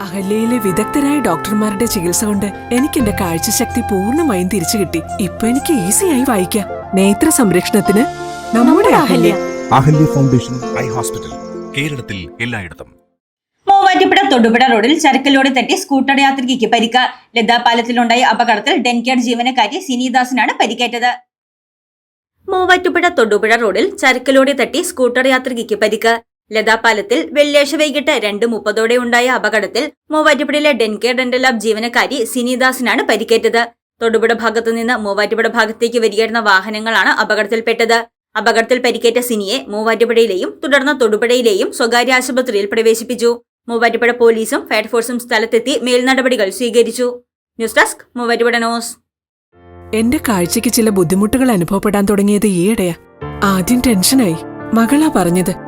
അഹല്യയിലെ വിദഗ്ധരായ ഡോക്ടർമാരുടെ ചികിത്സ കൊണ്ട് എനിക്ക് എന്റെ കാഴ്ചശക്തി പൂർണമായും തിരിച്ചു കിട്ടി. ഇപ്പൊ എനിക്ക് ഈസിയായി വായിക്കാം. നേത്ര സംരക്ഷണത്തിന് നമ്മുടെ Ahalya. Ahalya. Foundation eye hospital കേരളത്തിൽ എല്ലായിടത്തും. മൂവാറ്റുപുഴ തൊടുപുഴ റോഡിൽ ചരക്കിലൂടെ തട്ടി സ്കൂട്ടർ യാത്രികയ്ക്ക് പരിക്ക്. ലതാപാലത്തിലുണ്ടായ അപകടത്തിൽ ഡെൻകേഡ് ജീവനക്കാരി സിനിദാസിനാണ് പരിക്കേറ്റത്. മൂവാറ്റുപുഴ തൊടുപുഴ റോഡിൽ ചരക്കിലൂടെ തട്ടി സ്കൂട്ടർ യാത്രികയ്ക്ക് പരിക്ക്. ലതാപാലത്തിൽ വെള്ളിയാഴ്ച വൈകിട്ട് രണ്ട് മുപ്പതോടെ ഉണ്ടായ അപകടത്തിൽ മൂവാറ്റുപുഴയിലെ ഡെൻകെയർ ഡെന്റൽ ലാബ് ജീവനക്കാരി സിനിദാസിനാണ് പരിക്കേറ്റത്. തൊടുപുഴ ഭാഗത്തു നിന്ന് മൂവാറ്റുപുഴ ഭാഗത്തേക്ക് വരികയായിരുന്ന വാഹനങ്ങളാണ് അപകടത്തിൽപ്പെട്ടത്. അപകടത്തിൽ പരിക്കേറ്റ സിനിയെ മൂവാറ്റുപുഴയിലെയും തുടർന്ന് തൊടുപുഴയിലെയും സ്വകാര്യ ആശുപത്രിയിൽ പ്രവേശിപ്പിച്ചു. മൂവാറ്റുപുഴ പോലീസും ഫയർഫോഴ്സും സ്ഥലത്തെത്തി മേൽനടപടികൾ സ്വീകരിച്ചു. News desk Muvattupuzha news. എന്റെ കാഴ്ചയ്ക്ക് ചില ബുദ്ധിമുട്ടുകൾ അനുഭവപ്പെടാൻ തുടങ്ങിയത് ഈയിടെയാ. ആദ്യം ടെൻഷനായി. മകളാ പറഞ്ഞത്.